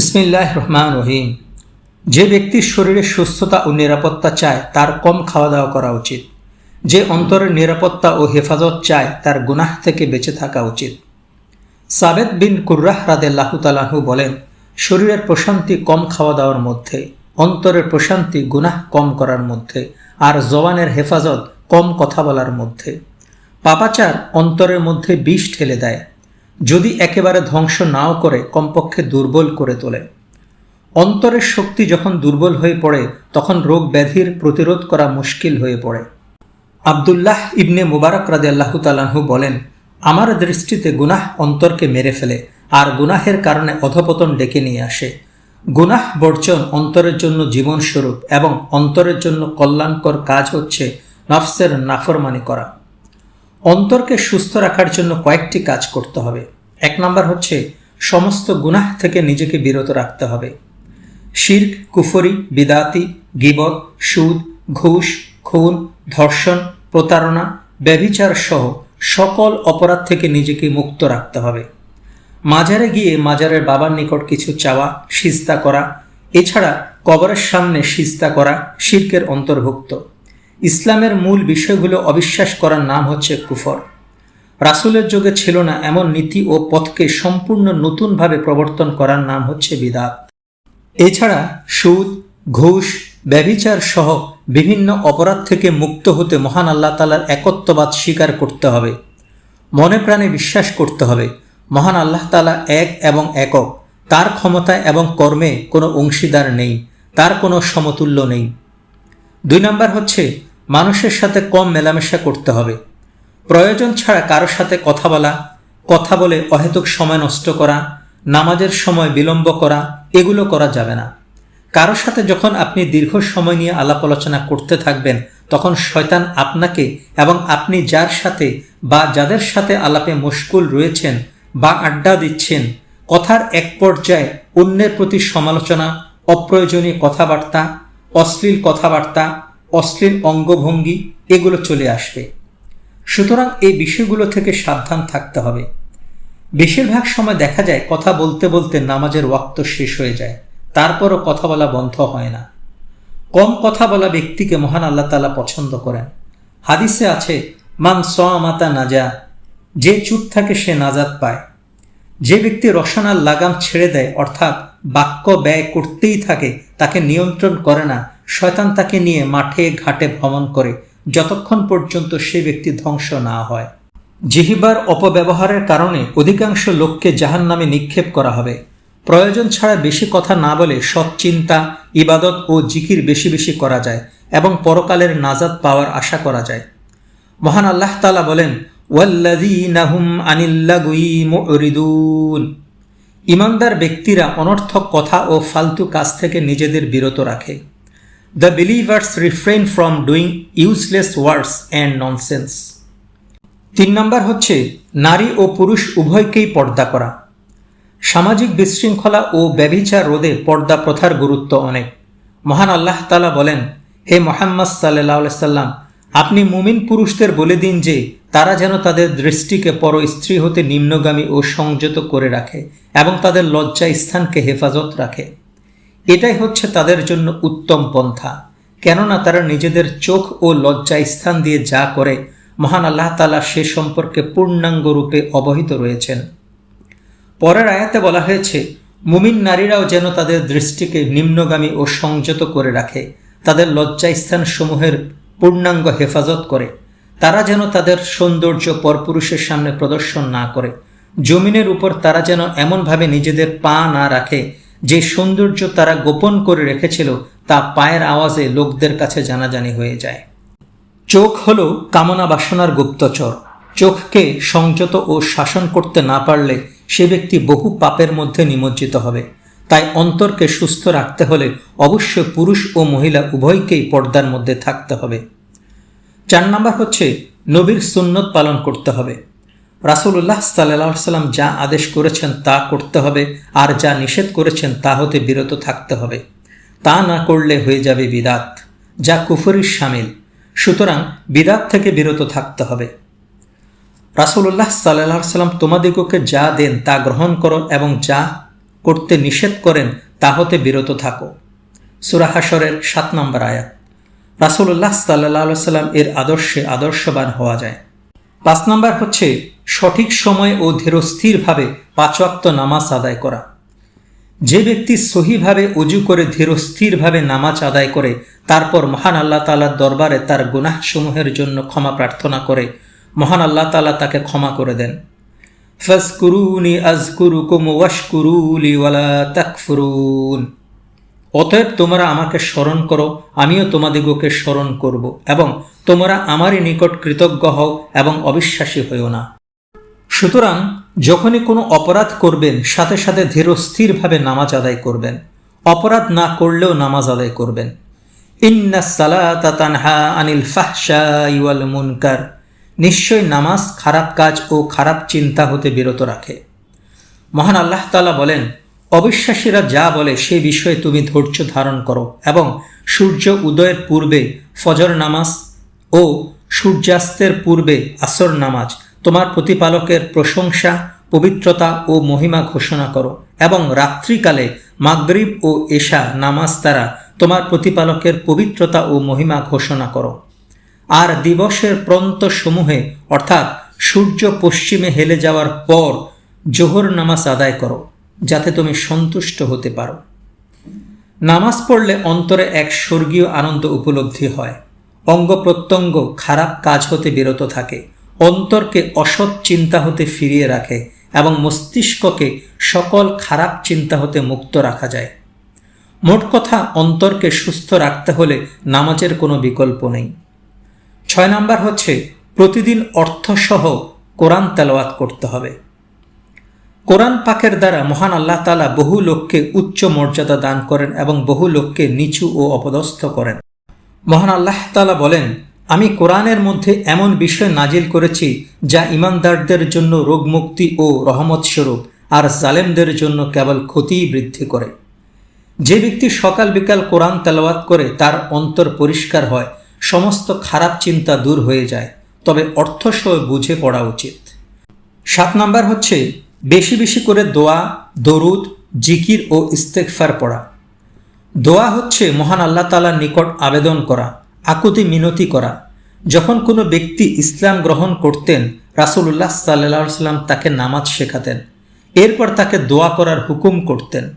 বিসমিল্লাহ রহমান রহিম যে ব্যক্তির শরীরে সুস্থতা ও নিরাপত্তা চায়, তার কম খাওয়া দাওয়া করা উচিত। যে অন্তরের নিরাপত্তা ও হেফাজত চায়, তার গুনাহ থেকে বেঁচে থাকা উচিত। সাবেদ বিন কুর্রাহ রাদেল্লাহু তালাহু বলেন, শরীরের প্রশান্তি কম খাওয়া দাওয়ার মধ্যে, অন্তরের প্রশান্তি গুনাহ কম করার মধ্যে, আর জবানের হেফাজত কম কথা বলার মধ্যে। পাপাচার অন্তরের মধ্যে বিষ ঠেলে দেয়। যদি একেবারে ধ্বংস নাও করে, কমপক্ষে দুর্বল করে তোলে। অন্তরের শক্তি যখন দুর্বল হয়ে পড়ে, তখন রোগ ব্যাধির প্রতিরোধ করা মুশকিল হয়ে পড়ে। আবদুল্লাহ ইবনে মুবারক রাদে আল্লাহ তালাহু বলেন, আমার দৃষ্টিতে গুনাহ অন্তরকে মেরে ফেলে, আর গুনাহের কারণে অধপতন ডেকে নিয়ে আসে। গুনাহ বর্জন অন্তরের জন্য জীবনস্বরূপ এবং অন্তরের জন্য কল্যাণকর কাজ হচ্ছে নফসের নাফরমানি করা। অন্তরকে সুস্থ রাখার জন্য কয়েকটি কাজ করতে হবে। এক নম্বর হচ্ছে সমস্ত গুনাহ থেকে নিজেকে বিরত রাখতে হবে। শির্ক, কুফরি, বিদাতি গিবত সুদ, ঘুষ, খুন, ধর্ষণ, প্রতারণা, ব্যভিচার সহ সকল অপরাধ থেকে নিজেকে মুক্ত রাখতে হবে। মাজারে গিয়ে মাজারের বাবার নিকট কিছু চাওয়া সিস্তা করা, এছাড়া কবরের সামনে সিস্তা করা শির্কের অন্তর্ভুক্ত। ইসলামের মূল বিষয়গুলো অবিশ্বাস করার নাম হচ্ছে কুফর। রাসুলের যুগে ছিল না এমন নীতি ও পথকে সম্পূর্ণ নতুনভাবে প্রবর্তন করার নাম হচ্ছে বিদাত। এছাড়া সুদ, ঘুষ, ব্যভিচার সহ বিভিন্ন অপরাধ থেকে মুক্ত হতে মহান আল্লাহ তালার একত্ববাদ স্বীকার করতে হবে। মনে প্রাণে বিশ্বাস করতে হবে, মহান আল্লাহ তালা এক এবং একক। তার ক্ষমতায় এবং কর্মে কোনো অংশীদার নেই, তার কোনো সমতুল্য নেই। দুই নম্বর হচ্ছে মানুষের সাথে কম মেলামেশা করতে হবে। প্রয়োজন ছাড়া কারও সাথে কথা বলা, কথা বলে অহেতুক সময় নষ্ট করা, নামাজের সময় বিলম্ব করা, এগুলো করা যাবে না। কারও সাথে যখন আপনি দীর্ঘ সময় নিয়ে আলাপ আলোচনা করতে থাকবেন, তখন শয়তান আপনাকে এবং আপনি যার সাথে বা যাদের সাথে আলাপে মুশকুল রয়েছেন বা আড্ডা দিচ্ছেন, কথার এক পর্যায়ে অন্যের প্রতি সমালোচনা, অপ্রয়োজনীয় কথাবার্তা, অশ্লীল কথাবার্তা অশ্লীল অঙ্গভঙ্গি, এগুলো চলে আসবে। সুতরাং এই বিষয়গুলো থেকে সাবধান থাকতে হবে। বেশিরভাগ সময় দেখা যায় কথা বলতে বলতে নামাজের ওয়াক্ত শেষ হয়ে যায়, তারপরও কথা বলা বন্ধ হয় না। কম কথা বলা ব্যক্তিকে মহান আল্লাহ তালা পছন্দ করেন। হাদিসে আছে, মান মাতা নাজা যে চুপ থাকে সে নাজাত পায়। যে ব্যক্তি রসনার লাগাম ছেড়ে দেয়, অর্থাৎ বাক্য ব্যয় করতেই থাকে, তাকে নিয়ন্ত্রণ করে না শয়তান তাকে নিয়ে মাঠে, ঘাটে ভ্রমণ করে যতক্ষণ পর্যন্ত সে ব্যক্তি ধ্বংস না হয়। জিহিবার অপব্যবহারের কারণে অধিকাংশ লোককে জাহান নামে নিক্ষেপ করা হবে। প্রয়োজন ছাড়া বেশি কথা না বলে সৎ চিন্তা, ইবাদত ও জিকির বেশি বেশি করা যায় এবং পরকালের নাজাদ পাওয়ার আশা করা যায়। মহান আল্লাহ তালা বলেন ওয়াল্লাদিনাহুম ইমানদার ব্যক্তিরা অনর্থক কথা ও ফালতু কাজ থেকে নিজেদের বিরত রাখে। The believers refrain from doing useless words and nonsense তিন নম্বর হচ্ছে, নারী ও পুরুষ উভয়কেই পর্দা করা। সামাজিক বিশৃঙ্খলা ও ব্যভিচার রোধে পর্দা প্রথার গুরুত্ব অনেক। মহান আল্লাহ তালা বলেন, হে মোহাম্মদ সাল্লাহ সাল্লাম, আপনি মুমিন পুরুষদের বলে দিন যে, তারা যেন তাদের দৃষ্টিকে পর স্ত্রী হতে নিম্নগামী ও সংযত করে রাখে এবং তাদের লজ্জা স্থানকে হেফাজত রাখে। এটাই হচ্ছে তাদের জন্য উত্তম পন্থা। কেননা তারা নিজেদের চোখ ও লজ্জা স্থান দিয়ে যা করে, মহান আল্লাহ তালা সে সম্পর্কে পূর্ণাঙ্গ রূপে অবহিত রয়েছেন। পরের আয়াতে বলা হয়েছে, মুমিন নারীরাও যেন তাদের দৃষ্টিকে নিম্নগামী ও সংযত করে রাখে, তাদের লজ্জা স্থান সমূহের পূর্ণাঙ্গ হেফাজত করে। তারা যেন তাদের সৌন্দর্য পরপুরুষের সামনে প্রদর্শন না করে। জমিনের উপর তারা যেন এমনভাবে নিজেদের পা না রাখে যে সৌন্দর্য তারা গোপন করে রেখেছিল, তা পায়ের আওয়াজে লোকদের কাছে জানাজানি হয়ে যায়। চোখ হল কামনা বাসনার গুপ্তচর। চোখকে সংযত ও শাসন করতে না পারলে সে ব্যক্তি বহু পাপের মধ্যে নিমজ্জিত হবে। তাই অন্তরকে সুস্থ রাখতে হলে অবশ্য পুরুষ ও মহিলা উভয়কেই পর্দার মধ্যে থাকতে হবে। চার নাম্বার হচ্ছে, নবীর সুন্নত পালন করতে হবে। রাসুল্লাহ সাল্লাহ সাল্লাম যা আদেশ করেছেন তা করতে হবে, আর যা নিষেধ করেছেন তা হতে বিরত থাকতে হবে। তা না করলে হয়ে যাবে বিদাত, যা কুফরির সামিল। সুতরাং বিদাত থেকে বিরত থাকতে হবে। রাসুল্লাহ সাল্লাহ সাল্লাম তোমাদিগকে যা দেন তা গ্রহণ করো এবং যা করতে নিষেধ করেন তা হতে বিরত থাকো। সুরাহাসরের সাত নম্বর আয়াত। রাসুল্লাহ সাল্লাহ সাল্লাম এর আদর্শে আদর্শবান হওয়া যায়। পাঁচ নম্বর হচ্ছে সঠিক সময় ও ধীরস্থিরভাবে পাঁচওয়াক্ত নামাজ আদায় করা। যে ব্যক্তি সহিভাবে উজু করে ধীরস্থিরভাবে নামাজ আদায় করে, তারপর মহান আল্লাহ তালার দরবারে তার গুনাহসমূহের জন্য ক্ষমা প্রার্থনা করে, মহান আল্লাহ তালা তাকে ক্ষমা করে দেন। ফসকুরুনি আজকুরুকুম ওয়াশকুরুলি ওয়ালা তাকফুরুন। অতএব তোমরা আমাকে স্মরণ করো, আমিও তোমাদিগকে স্মরণ করব, এবং তোমরা আমারই নিকট কৃতজ্ঞ হও এবং অবিশ্বাসী হইও না। সুতরাং যখনই কোনো অপরাধ করবেন, সাথে সাথে ধীরস্থিরভাবে নামাজ আদায় করবেন। অপরাধ না করলেও নামাজ আদায় করবেন। ইন্না সালাতা আনিল ফাহশা ইওয়াল মুনকার। নিশ্চয় নামাজ খারাপ কাজ ও খারাপ চিন্তা হতে বিরত রাখে। মহান আল্লাহ তালা বলেন অবিশ্বাসীরা যা বলে সে বিষয়ে তুমি ধৈর্য ধারণ করো এবং সূর্য উদয়ের পূর্বে ফজর নামাজ ও সূর্যাস্তের পূর্বে আসর নামাজ, তোমার প্রতিপালকের প্রশংসা, পবিত্রতা ও মহিমা ঘোষণা করো এবং রাত্রিকালে মাগরিব ও এশা নামাজ দ্বারা তোমার প্রতিপালকের পবিত্রতা ও মহিমা ঘোষণা করো। আর দিবসের প্রন্ত সমূহে অর্থাৎ সূর্য পশ্চিমে হেলে যাওয়ার পর জোহর নামাজ আদায় করো। যাতে তুমি সন্তুষ্ট হতে পারো। নামাজ পড়লে অন্তরে এক স্বর্গীয় আনন্দ উপলব্ধি হয়। অঙ্গ প্রত্যঙ্গ খারাপ কাজ হতে বিরত থাকে। অন্তরকে অসৎ চিন্তা হতে ফিরিয়ে রাখে এবং মস্তিষ্ককে সকল খারাপ চিন্তা হতে মুক্ত রাখা যায়। মোট কথা, অন্তরকে সুস্থ রাখতে হলে নামাজের কোনো বিকল্প নেই। ছয় নাম্বার হচ্ছে, প্রতিদিন অর্থসহ কোরআন তেলাওয়াত করতে হবে। কোরআন পাকের দ্বারা মহান আল্লাহ তালা বহু লোককে উচ্চ মর্যাদা দান করেন এবং বহু লোককে নিচু ও অপদস্থ করেন। মহান আল্লাহ তালা বলেন, আমি কোরআনের মধ্যে এমন বিষয় নাজিল করেছি যা ইমানদারদের জন্য রোগমুক্তি ও রহমত স্বরূপ আর জালেমদের জন্য কেবল ক্ষতিই বৃদ্ধি করে। যে ব্যক্তি সকাল বিকাল কোরআন তেলাওয়াত করে, তার অন্তর পরিষ্কার হয়, সমস্ত খারাপ চিন্তা দূর হয়ে যায়, তবে অর্থসহ বুঝে পড়া উচিত। সাত নাম্বার হচ্ছে বেশি বেশি করে দোয়া, দরুদ, জিকির ও ইস্তেকফার পড়া। দোয়া হচ্ছে মহান আল্লাহ তালার নিকট আবেদন করা, আকুতি মিনতি করা। যখন কোনো ব্যক্তি ইসলাম গ্রহণ করতেন রাসুল্লাহ সাল্লা সাল্লাম তাকে নামাজ শেখাতেন। এরপর তাকে দোয়া করার হুকুম করতেন।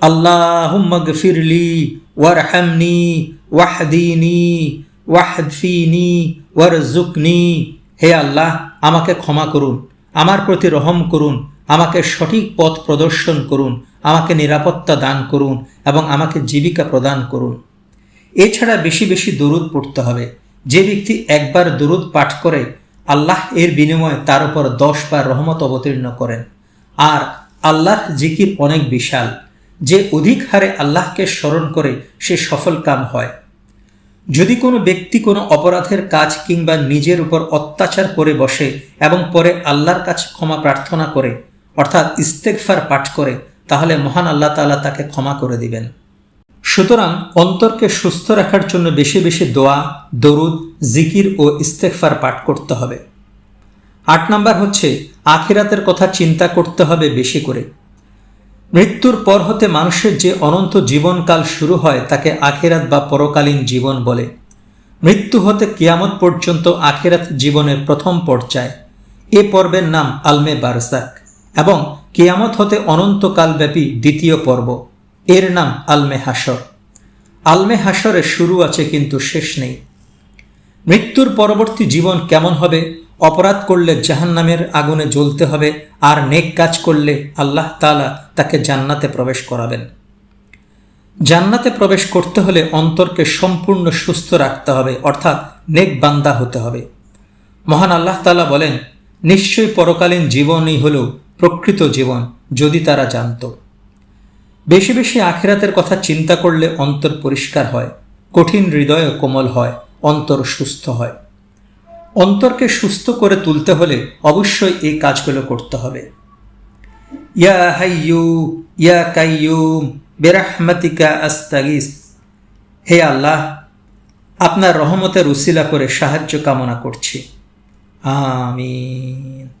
আল্লাহ ফিরলি ওয়ারহামনি, ওয়াহদিনী ওয়াহদফিনি ওয়ারজুকনি হে আল্লাহ, আমাকে ক্ষমা করুন। আমার প্রতি রহম করুন, আমাকে সঠিক পথ প্রদর্শন করুন, আমাকে নিরাপত্তা দান করুন এবং আমাকে জীবিকা প্রদান করুন। এছাড়া বেশি বেশি দরুদ পড়তে হবে। যে ব্যক্তি একবার দরুদ পাঠ করে, আল্লাহ এর বিনিময়ে তার উপর দশ বার রহমত অবতীর্ণ করেন। আর আল্লাহ জিকির অনেক বিশাল। যে অধিক হারে আল্লাহকে স্মরণ করে সে সফল কাম হয়। যদি কোনো ব্যক্তি কোনো অপরাধের কাজ কিংবা নিজের উপর অত্যাচার করে বসে এবং পরে আল্লাহর কাছে ক্ষমা প্রার্থনা করে, অর্থাৎ ইস্তেকফার পাঠ করে, তাহলে মহান আল্লাহ তালা তাকে ক্ষমা করে দিবেন। সুতরাং অন্তরকে সুস্থ রাখার জন্য বেশি বেশি দোয়া, দরুদ, জিকির ও ইস্তেকফার পাঠ করতে হবে। আট নাম্বার হচ্ছে, আখিরাতের কথা চিন্তা করতে হবে বেশি করে। মৃত্যুর পর হতে মানুষের যে অনন্ত জীবনকাল শুরু হয়, তাকে আখেরাত বা পরকালীন জীবন বলে। মৃত্যু হতে কিয়ামত পর্যন্ত আখেরাত জীবনের প্রথম পর্যায়। এ পর্বের নাম আলমে বারসাক এবং কিয়ামত হতে অনন্তকালব্যাপী দ্বিতীয় পর্ব। এর নাম আলমে হাসর আলমে হাসরের শুরু আছে কিন্তু শেষ নেই। মৃত্যুর পরবর্তী জীবন কেমন হবে? অপরাধ করলে জাহান্নামের আগুনে জ্বলতে হবে, আর নেক কাজ করলে আল্লাহ তালা তাকে জান্নাতে প্রবেশ করাবেন। জান্নাতে প্রবেশ করতে হলে অন্তরকে সম্পূর্ণ সুস্থ রাখতে হবে, অর্থাৎ নেক বান্দা হতে হবে। মহান আল্লাহ তালা বলেন, নিশ্চয়ই পরকালীন জীবনই হল প্রকৃত জীবন, যদি তারা জানত। বেশি বেশি আখেরাতের কথা চিন্তা করলে অন্তর পরিষ্কার হয়, কঠিন হৃদয় কোমল হয়, অন্তর সুস্থ হয়। অন্তরকে সুস্থ করে তুলতে হলে অবশ্যই এই কাজগুলো করতে হবে। ইয়া হাইয়ু, ইয়া কাইয়ুম, বেরাহমাতিকা আস্তাগিস। হে আল্লাহ, আপনার রহমতের উসিলা করে সাহায্য কামনা করছি। আমিন।